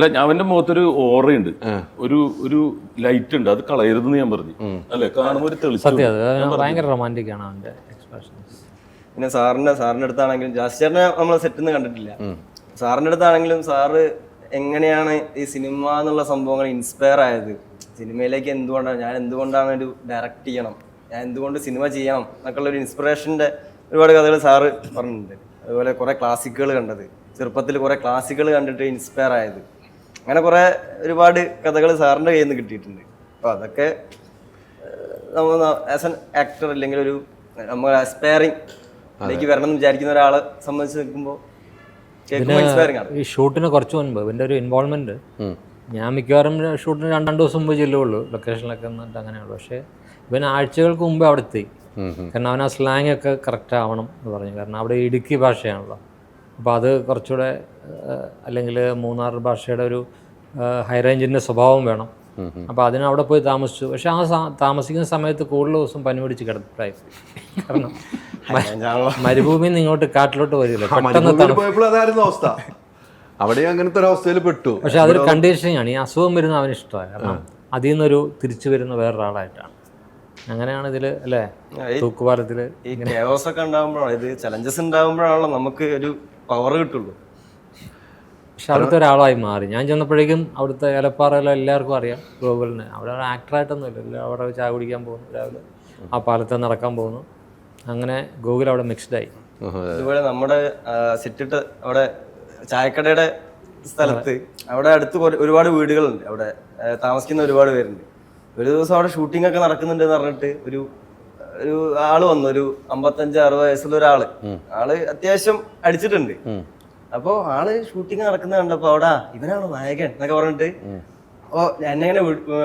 അല്ല ഞാൻ അവന്റെ മുഖത്തൊരു ഓറയുണ്ട്. ഒരു ഒരു ലൈറ്റ് ഉണ്ട്. അത് കളയരുതെന്ന് ഞാൻ പറഞ്ഞു. അല്ലെ? കാണുമ്പോൾ ഒരു തെളിച്ചു. സത്യം അത്. ഭയങ്കര റൊമാന്റിക് ആണ് അവന്റെ എക്സ്പ്രഷൻസ് പിന്നെ സാറിന്റെ സാറിന്റെ അടുത്താണെങ്കിലും ജാസ്റ്റിയറിനെ നമ്മൾ സെറ്റിൽ നിന്ന് കണ്ടിട്ടില്ല. സാറിന്റെ അടുത്താണെങ്കിലും സാറ് എങ്ങനെയാണ് ഈ സിനിമ എന്നുള്ള സംഭവങ്ങൾ ഇൻസ്പയർ ആയത്? സിനിമയിലേക്ക് എന്തുകൊണ്ടാണ്? ഞാൻ എന്തുകൊണ്ടാണ് ഒരു ഡയറക്റ്റ് ചെയ്യണം? ഞാൻ എന്തുകൊണ്ട് സിനിമ ചെയ്യണം? എന്നൊക്കെയുള്ള ഒരു ഇൻസ്പിറേഷന്റെ ഒരുപാട് കഥകൾ സാറ് പറഞ്ഞിട്ടുണ്ട്. അതുപോലെ കുറെ ക്ലാസിക്കുകൾ കണ്ടത്. ചെറുപ്പത്തിൽ കുറെ ക്ലാസിക്കുകൾ കണ്ടിട്ട് ഇൻസ്പയർ ആയത്. അങ്ങനെ കുറെ ഒരുപാട് കഥകൾ സാറിന്റെ കയ്യിൽ നിന്ന് കിട്ടിയിട്ടുണ്ട്. അപ്പോൾ അതൊക്കെ നമ്മൾ ആസ് എൻ ആക്ടർ അല്ലെങ്കിൽ ഒരു നമ്മൾ അസ്പയറിങ് അതിലേക്ക് വരണം എന്ന് വിചാരിക്കുന്ന ഒരാളെ സംബന്ധിച്ച് നിൽക്കുമ്പോൾ ഈ ഷൂട്ടിന് കുറച്ച് മുൻപ് ഇവന്റെ ഒരു ഇൻവോൾവ്മെന്റ് ഞാൻ മിക്കവാറും ഷൂട്ടിന് രണ്ട് രണ്ട് ദിവസം മുമ്പ് ചെല്ലുള്ളൂ ലൊക്കേഷനിലൊക്കെ എന്നിട്ട് അങ്ങനെയുള്ളൂ. പക്ഷേ ഇവൻ ആഴ്ചകൾക്ക് മുമ്പേ അവിടെ എത്തി. കാരണം അവൻ ആ സ്ലാങ് ഒക്കെ കറക്റ്റ് ആവണം എന്ന് പറഞ്ഞു. കാരണം അവിടെ ഇടുക്കി ഭാഷയാണല്ലോ. അപ്പോൾ അത് കുറച്ചുകൂടെ അല്ലെങ്കിൽ മൂന്നാർ ഭാഷയുടെ ഒരു ഹൈ റേഞ്ചിന്റെ സ്വഭാവം വേണം. അപ്പോൾ അതിന് അവിടെ പോയി താമസിച്ചു. പക്ഷെ ആ താമസിക്കുന്ന സമയത്ത് കൂടുതൽ ദിവസം പനി പിടിച്ച് കിടപ്പായി. കാരണം മരുഭൂമിയിൽ നിന്ന് ഇങ്ങോട്ട് കാട്ടിലോട്ട് വരില്ല. പെട്ടെന്ന് അവസ്ഥ. അവിടെ അങ്ങനത്തെ ഒരു അവസ്ഥയിൽ പെട്ടു. പക്ഷെ അതൊരു കണ്ടീഷനാണ് ഈ അസുഖം വരുന്ന അവന് ഇഷ്ടമാണ്. കാരണം അതിൽ നിന്നൊരു തിരിച്ചു വരുന്ന വേറൊരാളായിട്ടാണ്. അങ്ങനെയാണ് ഇതിൽ അല്ലേ? തൂക്കുപാലത്തിൽ ഈ ഒക്കെ ഉണ്ടാകുമ്പോഴാണ് ഇത് ചലഞ്ചസ് ഉണ്ടാകുമ്പോഴാണല്ലോ നമുക്ക് ഒരു പവർ കിട്ടുള്ളൂ. പക്ഷെ അവിടുത്തെ ഒരാളായി മാറി. ഞാൻ ചെന്നപ്പോഴേക്കും അവിടുത്തെ ഏലപ്പാറയിലെ എല്ലാവർക്കും അറിയാം ഗോകുലിനെ അവിടെ ആക്ടറായിട്ടൊന്നും ആക്ടറായിട്ടൊന്നുമില്ല എല്ലാം അവിടെ ചായ കുടിക്കാൻ പോകുന്നു രാവിലെ. ആ പാലത്ത് നടക്കാൻ പോകുന്നു. അങ്ങനെ ഗോകുൽ അവിടെ മിക്സ്ഡ് ആയി. അതുപോലെ നമ്മുടെ സിറ്റിട്ട് അവിടെ ചായക്കടയുടെ സ്ഥലത്ത് അവിടെ അടുത്ത് ഒരുപാട് വീടുകളുണ്ട്. അവിടെ താമസിക്കുന്ന ഒരുപാട് പേരുണ്ട്. ഒരു ദിവസം അവിടെ ഷൂട്ടിംഗ് ഒക്കെ നടക്കുന്നുണ്ട് എന്ന് പറഞ്ഞിട്ട് ഒരു ഒരു ആൾ വന്നു. ഒരു അമ്പത്തഞ്ച് അറുപത് വയസ്സുള്ള ഒരാൾ. ആൾ അത്യാവശ്യം അടിച്ചിട്ടുണ്ട്. അപ്പൊ ആൾ ഷൂട്ടിംഗ് നടക്കുന്ന കണ്ടപ്പോ അവിടെ ഇവനാണോ നായകൻ? എന്നൊക്കെ പറഞ്ഞിട്ട് ഓ എന്നെ ഇങ്ങനെ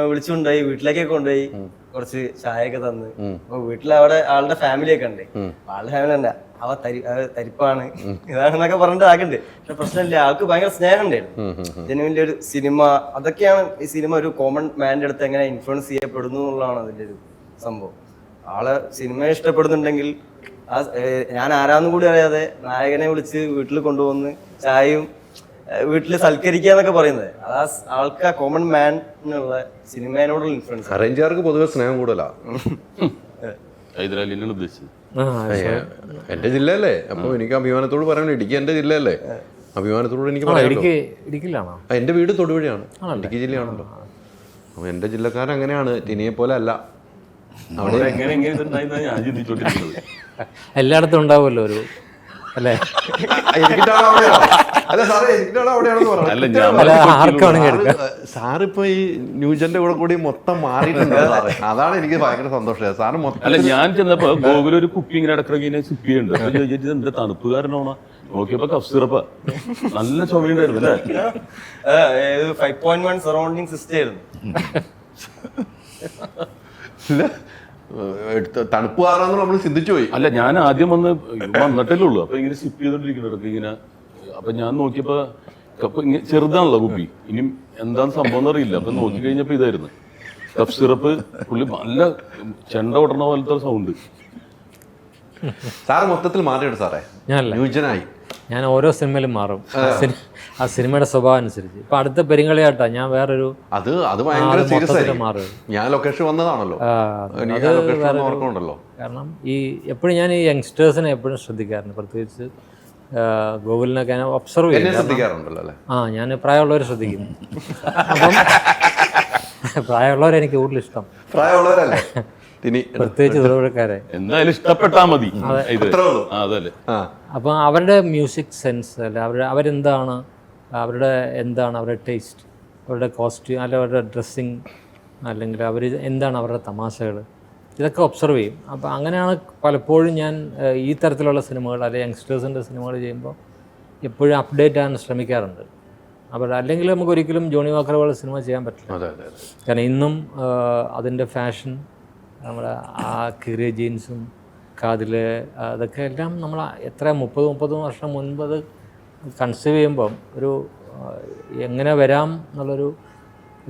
വിളിച്ചുകൊണ്ടുപോയി വീട്ടിലേക്കൊക്കെ കൊണ്ടുപോയി കുറച്ച് ചായയൊക്കെ തന്ന്. അപ്പൊ വീട്ടിലവിടെ ആളുടെ ഫാമിലിയൊക്കെ ഉണ്ട്. അപ്പൊ ആളുടെ ഫാമിലി ഉണ്ട് അവ തരി തരിപ്പാണ്. ഇതാണെന്നൊക്കെ പറഞ്ഞിട്ട് ആക്കണ്ട് പക്ഷെ പ്രശ്നമില്ല ആൾക്ക് ഭയങ്കര സ്നേഹം ഉണ്ടായിരുന്നു ജനുവിന്റെ ഒരു സിനിമ അതൊക്കെയാണ് ഈ സിനിമ ഒരു കോമൺ മാന്റെ അടുത്ത് എങ്ങനെ ഇൻഫ്ലുവൻസ് ചെയ്യപ്പെടുന്നു എന്നുള്ളതാണ് അതിന്റെ ഒരു സംഭവം. ആൾ സിനിമ ഇഷ്ടപ്പെടുന്നുണ്ടെങ്കിൽ ആ ഞാൻ ആരാന്നും കൂടി അറിയാതെ നായകനെ വിളിച്ച് വീട്ടിൽ കൊണ്ടുവന്ന് ചായയും വീട്ടിൽ വീട്ടിൽ സൽക്കരിക്കുക എന്നൊക്കെ പറയുന്നത്. അതാ ആ ആൾക്ക് ആ കോമൺ മാൻ എന്നുള്ള സിനിമയോടുള്ള ഇൻഫ്ലുവൻസ് അറേഞ്ചുകാർക്ക് പൊതുവെ സ്നേഹം കൂടുതലാ. ഹൈദരാലിനാണ് ഉദ്ദേശിച്ചത്. ആ എന്റെ ജില്ലയല്ലേ? അപ്പൊ എനിക്ക് അഭിമാനത്തോട് പറയണം ഇടുക്കി എന്റെ ജില്ലയല്ലേ? അഭിമാനത്തോട് എനിക്ക് എന്റെ വീട് തൊടുപുഴയാണ്. ഇടുക്കി ജില്ലയാണല്ലോ. അപ്പൊ എന്റെ ജില്ലക്കാരൻ അങ്ങനെയാണ് ടിനിയെ പോലെ അല്ല. അവിടെ എങ്ങനെ എങ്ങനെ ഇതുണ്ടായിരുന്നാ ഞാൻ ചിന്തിച്ചോണ്ടിരിക്കുന്നത് എല്ലായിടത്തും ഉണ്ടാവുമല്ലോ ഒരു അല്ലേ? അല്ല ഞാൻ അല്ല ആർക്കാണെങ്കിൽ എടുക്കാം. സാറിപ്പോ ഈ ന്യൂജന്റെ കൂടെ കൂടി മൊത്തം മാറിയിട്ടുണ്ട്. സാറേ അതാണ് എനിക്ക് ഭയങ്കര സന്തോഷം സാറ് മൊത്തം അല്ല ഞാൻ ചെന്നപ്പോ ഗോകുല ഒരു കുപ്പി ഇങ്ങനെ ഇടക്കിടക്ക് സിപ്പിയുണ്ട് എന്റെ അപ്പൊ എന്താ തണുപ്പ് കാരണമാണോ നോക്കിയപ്പോ കഫ് സിറപ്പ നല്ല ചുമയുണ്ടായിരുന്നു അല്ലേ? Five point one surrounding system ആയിരുന്നു. എടുത്ത് തണുപ്പ് നമ്മൾ ചിന്തിച്ചു പോയി. അല്ല ഞാൻ ആദ്യം വന്ന് വന്നിട്ടല്ലേ ഉള്ളൂ. അപ്പൊ ഇങ്ങനെ സിപ്പ് ചെയ്തോണ്ടിരിക്കുന്നു ഇടയ്ക്ക് ഇങ്ങനെ. അപ്പൊ ഞാൻ നോക്കിയപ്പോ കപ്പ് ഇങ്ങനെ ചെറുതാണല്ലോ കുപ്പി. ഇനി എന്താന്ന് സംഭവം എന്ന് അറിയില്ല. അപ്പൊ നോക്കി കഴിഞ്ഞപ്പോ ഇതായിരുന്നു. കഫ് സിറപ്പ് പുള്ളി നല്ല ചെണ്ട ഓടണ പോലത്തെ സൗണ്ട് സാറ് മൊത്തത്തിൽ മാറിയിട്ട് സാറേ. ന്യൂജനായി. ഞാൻ ഓരോ സിനിമയിലും മാറും. ആ സിനിമയുടെ സ്വഭാവം അനുസരിച്ച്. ഇപ്പൊ അടുത്ത പെരിങ്കളിയാട്ടാ ഞാൻ വേറൊരു അത് അത് ഭയങ്കര സീരിയസ് മാറും. ഞാൻ ലൊക്കേഷൻ വന്നതാണല്ലോ. കാരണം ഈ എപ്പോഴും ഞാൻ ഈ യങ്സ്റ്റേഴ്സിനെ എപ്പോഴും ശ്രദ്ധിക്കാറുണ്ട്. പ്രത്യേകിച്ച് ഗൂഗിളിനൊക്കെ ഞാൻ ഒബ്സർവ് ചെയ്യും. ആ ഞാൻ പ്രായമുള്ളവരെ ശ്രദ്ധിക്കുന്നു അപ്പം പ്രായമുള്ളവരെ എനിക്ക് കൂടുതൽ ഇഷ്ടം പ്രായമുള്ളവരല്ലേ? ഇനി പ്രത്യേകിച്ച് തൊഴിൽക്കാരെ എന്തായാലും ഇഷ്ടപ്പെട്ടാ മതി. ഇത് അതല്ലേ. ആ. അവരുടെ മ്യൂസിക് സെൻസ് അല്ല? അവരുടെ അവരെന്താണ്? അവരുടെ എന്താണ് അവരുടെ ടേസ്റ്റ് അവരുടെ കോസ്റ്റ്യൂം അല്ല അവരുടെ ഡ്രസ്സിങ് അല്ലെങ്കിൽ അവർ എന്താണ് അവരുടെ തമാശകൾ ഇതൊക്കെ ഒബ്സർവ് ചെയ്യും. അപ്പോൾ അങ്ങനെയാണ് പലപ്പോഴും ഞാൻ ഈ തരത്തിലുള്ള സിനിമകൾ അല്ലെങ്കിൽ യങ്സ്റ്റേഴ്സിന്റെ സിനിമകൾ ചെയ്യുമ്പോൾ എപ്പോഴും അപ്ഡേറ്റ് ആകാൻ ശ്രമിക്കാറുണ്ട്. അപ്പോൾ അല്ലെങ്കിൽ നമുക്ക് ഒരിക്കലും ജോണി വാക്കർ പോലെ സിനിമ ചെയ്യാൻ പറ്റില്ല. അതെ അതെ അതെ. കാരണം ഇന്നും അതിന്റെ ഫാഷൻ നമ്മുടെ ആ കീറിയ ജീൻസും കാതിൽ അതൊക്കെ എല്ലാം നമ്മൾ എത്ര മുപ്പത് മുപ്പത് വർഷം മുൻപ് അത് കൺസീവ് ചെയ്യുമ്പം ഒരു എങ്ങനെ വരാം എന്നുള്ളൊരു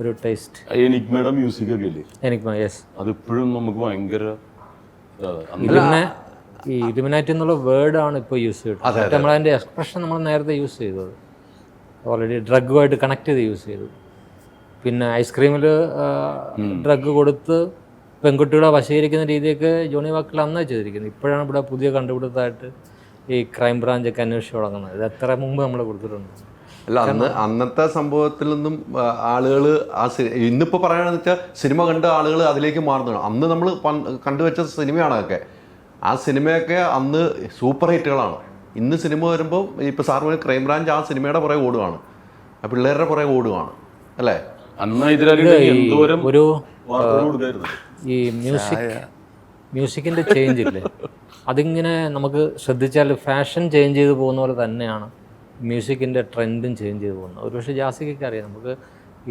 ഒരു ടേസ്റ്റ്. എനിക്മയുടെ മ്യൂസിക് ഒക്കെ ഇല്ലേ? യെസ് അതിപ്പോഴും നമുക്ക് ഭയങ്കര. ഈ ഇലുമിനാറ്റി എന്നുള്ള വേർഡാണ് ഇപ്പോൾ യൂസ് ചെയ്തത്. നമ്മളതിന്റെ എക്സ്പ്രഷൻ നമ്മൾ നേരത്തെ യൂസ് ചെയ്തത്. ഓൾറെഡി ഡ്രഗുമായിട്ട് കണക്ട് ചെയ്ത് യൂസ് ചെയ്തു പിന്നെ ഐസ്ക്രീമിൽ ഡ്രഗ് കൊടുത്ത് പെൺകുട്ടികളെ വശീകരിക്കുന്ന രീതിയൊക്കെ ജോണി വാക്കിൽ അന്നേ ചെയ്തിരിക്കുന്നത്. ഇപ്പോഴാണ് ഇവിടെ പുതിയ കണ്ടുപിടുത്തമായിട്ട് ഈ ക്രൈം ബ്രാഞ്ചൊക്കെ അന്വേഷിച്ച് തുടങ്ങുന്നത്. ഇത് എത്ര മുമ്പ് നമ്മൾ കൊടുത്തിട്ടുണ്ട്. അല്ല അന്ന് അന്നത്തെ സംഭവത്തിൽ നിന്നും ആളുകൾ ആ സി- ഇന്നിപ്പോ പറയുകയാണെന്ന് വെച്ചാൽ സിനിമ കണ്ട ആളുകൾ അതിലേക്ക് മാറുന്നതാണ് അന്ന് നമ്മൾ കണ്ടുവച്ച സിനിമയാണൊക്കെ ആ സിനിമയൊക്കെ അന്ന് സൂപ്പർ ഹിറ്റുകളാണ്. ഇന്ന് സിനിമ വരുമ്പോൾ ഇപ്പോൾ സാർ പറഞ്ഞ ക്രൈം ബ്രാഞ്ച് ആ സിനിമയുടെ പുറകെ ഓടുകയാണ് ആ പിള്ളേരുടെ പുറകെ ഓടുകയാണ് അല്ലേ? അന്ന് ഇതിലാക്കി ഈ മ്യൂസിക് മ്യൂസിക്കിന്റെ ചേഞ്ച് ഇല്ലേ? അതിങ്ങനെ നമുക്ക് ശ്രദ്ധിച്ചാൽ ഫാഷൻ ചേഞ്ച് ചെയ്ത് പോകുന്ന പോലെ തന്നെയാണ് മ്യൂസിക്കിന്റെ ട്രെൻഡും ചേഞ്ച് ചെയ്ത് പോകുന്നത്. ഒരുപക്ഷെ ജാസിക്കൊക്കെ അറിയാം. നമുക്ക്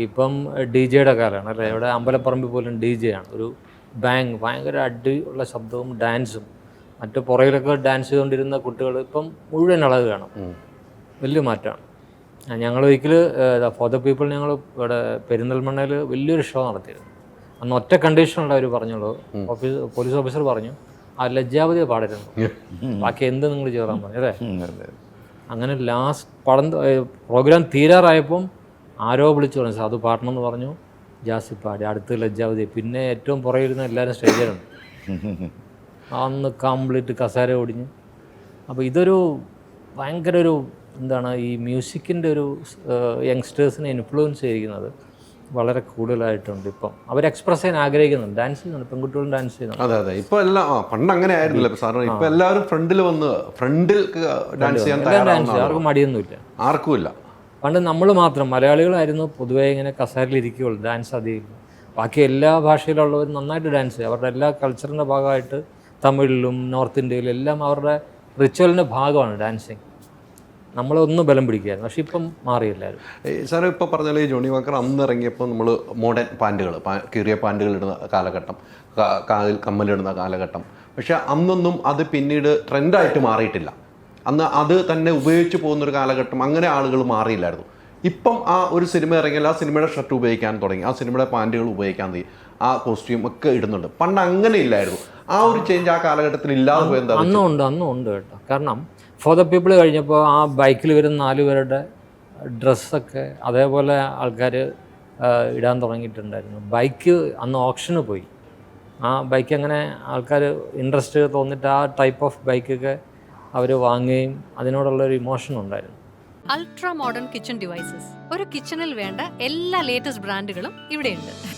ഇപ്പം ഡി ജെയുടെ കാലമാണ് അല്ലേ? ഇവിടെ അമ്പലപ്പറമ്പിൽ പോലും ഡി ജെ ആണ്. ഒരു ബാങ് ഭയങ്കര അടി ഉള്ള ശബ്ദവും ഡാൻസും മറ്റു പുറകിലൊക്കെ ഡാൻസ് ചെയ്തുകൊണ്ടിരുന്ന കുട്ടികൾ ഇപ്പം മുഴുവൻ ഇളവ് കാണും വലിയ മാറ്റമാണ്. ഞങ്ങൾ ഒരിക്കൽ ഫോർ ദ പീപ്പിൾ ഞങ്ങൾ ഇവിടെ പെരിന്തൽമണ്ണയിൽ വലിയൊരു ഷോ നടത്തിയിരുന്നു. അന്ന് ഒറ്റ കണ്ടീഷനുള്ള അവർ പറഞ്ഞുള്ളൂ. ഓഫീസ് പോലീസ് ഓഫീസർ പറഞ്ഞു ആ ലജ്ജാവതിയെ പാടരുന്നു ബാക്കി എന്ത് നിങ്ങൾ ചേർന്നാൽ പറഞ്ഞു അല്ലേ? അങ്ങനെ ലാസ്റ്റ് പടം പ്രോഗ്രാം തീരാറായപ്പം ആരോ വിളിച്ചു പറഞ്ഞു സാധു പാടണം എന്ന് പറഞ്ഞു. ജാസി പാടി അടുത്ത് ലജ്ജാവതി. പിന്നെ ഏറ്റവും പുറകിരുന്ന എല്ലാവരും സ്റ്റേജിലാണ് അന്ന് കംപ്ലീറ്റ് കസാര ഓടിഞ്ഞ് അപ്പോൾ ഇതൊരു ഭയങ്കര ഒരു എന്താണ് ഈ മ്യൂസിക്കിന്റെ ഒരു യങ്സ്റ്റേഴ്സിനെ ഇൻഫ്ലുവൻസ് ചെയ്യിക്കുന്നത്. വളരെ കൂടുതലായിട്ടുണ്ട് ഇപ്പം. അവർ എക്സ്പ്രസ് ചെയ്യാൻ ആഗ്രഹിക്കുന്നുണ്ട്. ഡാൻസ് ചെയ്യുന്നുണ്ട്. പെൺകുട്ടികളും ഡാൻസ് ചെയ്യുന്നുണ്ട്. അതെ അതെ. ഇപ്പൊ എല്ലാം ആ, പണ്ട് അങ്ങനെ ആയിരുന്നില്ല ഇപ്പൊ സാറിന് ഇപ്പൊ എല്ലാവരും ഫ്രണ്ടിൽ വന്ന് ഫ്രണ്ടിൽ ഡാൻസ് ചെയ്യാൻ എല്ലാം ഡാൻസ് തയ്യാറാവുന്ന ആർക്കും മടിയൊന്നുമില്ല. ആർക്കുമില്ല. പണ്ട് നമ്മൾ മാത്രം മലയാളികളായിരുന്നു പൊതുവേ ഇങ്ങനെ കസേരയിൽ ഇരിക്കുകയുള്ളൂ ഡാൻസ് അധികം ബാക്കി എല്ലാ ഭാഷയിലുള്ളവരും നന്നായിട്ട് ഡാൻസ് ചെയ്യും. അവരുടെ എല്ലാ കൾച്ചറിന്റെ ഭാഗമായിട്ട് തമിഴിലും നോർത്ത് ഇന്ത്യയിലും എല്ലാം അവരുടെ റിച്വലിന്റെ ഭാഗമാണ് ഡാൻസിങ് നമ്മളൊന്ന് ബലം പിടിക്കുകയായിരുന്നു. പക്ഷെ ഇപ്പം മാറിയില്ലായിരുന്നു. സാർ ഇപ്പോൾ പറഞ്ഞാൽ ഈ ജോണി വാക്കർ അന്ന് ഇറങ്ങിയപ്പോൾ നമ്മൾ മോഡേൺ പാന്റുകൾ കീറിയ പാന്റുകൾ ഇടുന്ന കാലഘട്ടം കാതിൽ കമ്മലിടുന്ന കാലഘട്ടം. പക്ഷേ അന്നൊന്നും അത് പിന്നീട് ട്രെൻഡായിട്ട് മാറിയിട്ടില്ല. അന്ന് അത് തന്നെ ഉപയോഗിച്ച് പോകുന്നൊരു കാലഘട്ടം അങ്ങനെ ആളുകൾ മാറിയില്ലായിരുന്നു. ഇപ്പം ആ ഒരു സിനിമ ഇറങ്ങിയാൽ ആ സിനിമയുടെ ഷർട്ട് ഉപയോഗിക്കാൻ തുടങ്ങി ആ സിനിമയുടെ പാന്റുകൾ ഉപയോഗിക്കാൻ തുടങ്ങി ആ കോസ്റ്റ്യൂം ഒക്കെ ഇടുന്നുണ്ട്. പണ്ട് അങ്ങനെ ഇല്ലായിരുന്നു. ആ ഒരു ചേഞ്ച് ആ കാലഘട്ടത്തിൽ ഇല്ലാതെ പോയത് എന്താ അന്നും ഉണ്ട് അന്നും ഉണ്ട് കേട്ടോ. കാരണം ഫോർ ദ പീപ്പിൾ കഴിഞ്ഞപ്പോൾ ആ ബൈക്കിൽ വരുന്ന നാല് പേരുടെ ഡ്രസ്സൊക്കെ അതേപോലെ ആൾക്കാർ ഇടാൻ തുടങ്ങിയിട്ടുണ്ടായിരുന്നു. ബൈക്ക് അന്ന് ഓപ്ഷന് പോയി. ആ ബൈക്ക് അങ്ങനെ ആൾക്കാർ ഇൻട്രസ്റ്റ് തോന്നിയിട്ട് ആ ടൈപ്പ് ഓഫ് ബൈക്കൊക്കെ അവർ വാങ്ങുകയും അതിനോടുള്ള ഒരു ഇമോഷൻ ഉണ്ടായിരുന്നു. അൾട്രാ മോഡേൺ കിച്ചൺ ഡിവൈസസ് ഒരു കിച്ചണിൽ വേണ്ട എല്ലാ ലേറ്റസ്റ്റ് ബ്രാൻഡുകളും ഇവിടെയുണ്ട്.